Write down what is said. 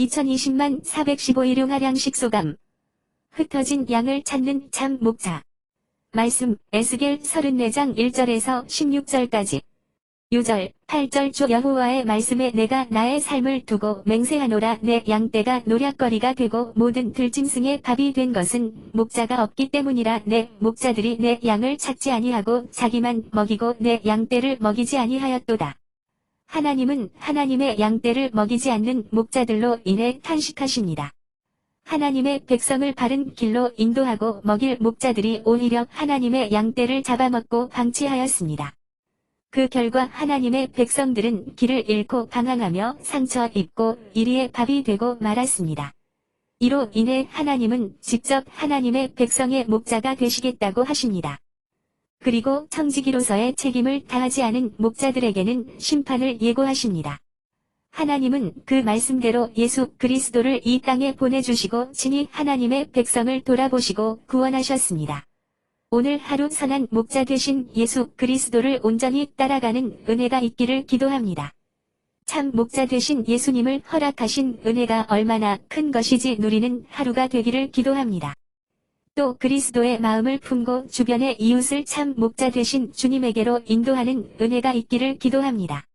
2020만 415일용 하량 식 소감. 흩어진 양을 찾는 참 목자. 말씀, 에스겔 34장 1절에서 16절까지. 요절, 8절 주 여호와의 말씀에 내가 나의 삶을 두고 맹세하노라 내 양떼가 노략거리가 되고 모든 들짐승의 밥이 된 것은 목자가 없기 때문이라 내 목자들이 내 양을 찾지 아니하고 자기만 먹이고 내 양떼를 먹이지 아니하였도다. 하나님은 하나님의 양떼를 먹이지 않는 목자들로 인해 탄식하십니다. 하나님의 백성을 바른 길로 인도하고 먹일 목자들이 오히려 하나님의 양떼를 잡아먹고 방치하였습니다. 그 결과 하나님의 백성들은 길을 잃고 방황하며 상처 입고 이리의 밥이 되고 말았습니다. 이로 인해 하나님은 직접 하나님의 백성의 목자가 되시겠다고 하십니다. 그리고 청지기로서의 책임을 다하지 않은 목자들에게는 심판을 예고하십니다. 하나님은 그 말씀대로 예수 그리스도를 이 땅에 보내주시고 친히 하나님의 백성을 돌아보시고 구원하셨습니다. 오늘 하루 선한 목자 되신 예수 그리스도를 온전히 따라가는 은혜가 있기를 기도합니다. 참 목자 되신 예수님을 허락하신 은혜가 얼마나 큰 것이지 누리는 하루가 되기를 기도합니다. 또 그리스도의 마음을 품고 주변의 이웃을 참 목자 되신 주님에게로 인도하는 은혜가 있기를 기도합니다.